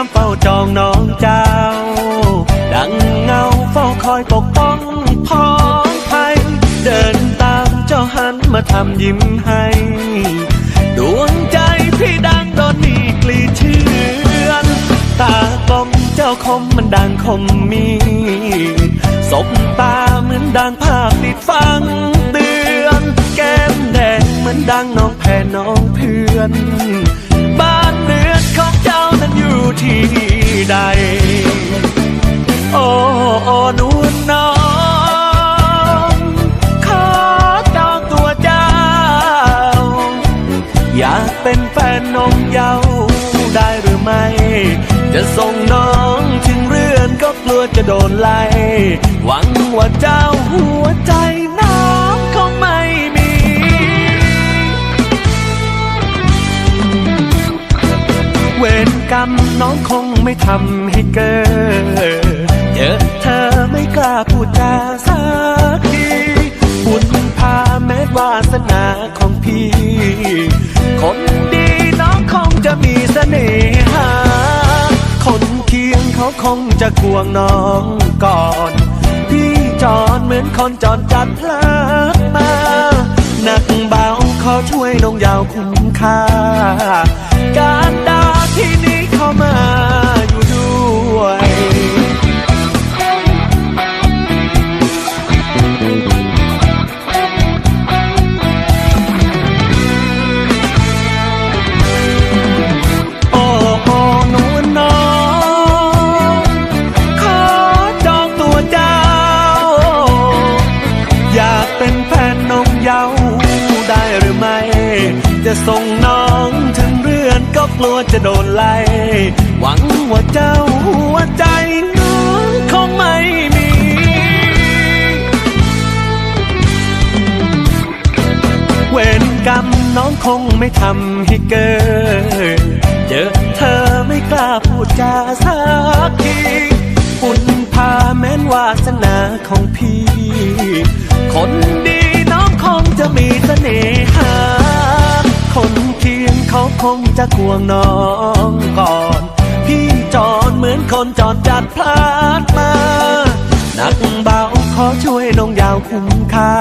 ามเฝ้าจองน้องเจ้า ดังเงาเฝ้าคอยปกป้องพ้องภัยเดินตามเจ้าหันมาทำยิ้มให้ ดวงใจพี่ดังโดนมีกลีเชื่อนตากลมเจ้าคมมันดังคมมีสบตาเหมือนดังภาพติดฟังเตือน แก้มแดงเหมือนดังน้องแพ้น้องเพื่อน ที่ใด โอ้โอ้นวลน้องขอจองตัวเจ้า อยากเป็นแฟนนงเยาได้หรือไม่ จะส่งน้องถึงเรือนก็กลัวจะโดนไล่ หวังว่าเจ้าหัวใจ กรรมน้องคงไม่ทำให้เกิดเจอเธอไม่กล้าพูดจาสักทีบุญพาแม้วาสนาของพี่ คนดีน้องคงจะมีเสน่หา คนเคียงเขาคงจะควงน้องก่อน พี่จอนเหมือนคนจอนจัดพลักมาหนักเบาขอช่วยน้องยาวคุ้มค่า จะส่งน้องถึงเรือนก็กลัวจะโดนไล่ หวังว่าเจ้าหัวใจน้องคงไม่มีเวรกรรมน้องคงไม่ทำให้เกิดเจอเธอไม่กล้าพูดจาสักทีบุญพาแม้นวาสนาของพี่ คนดี เขาคงจะควงน้องก่อน พี่จอดเหมือนคนจอดจัดพลาดมาหนักเบาขอช่วยน้องยาวคุ้มค่า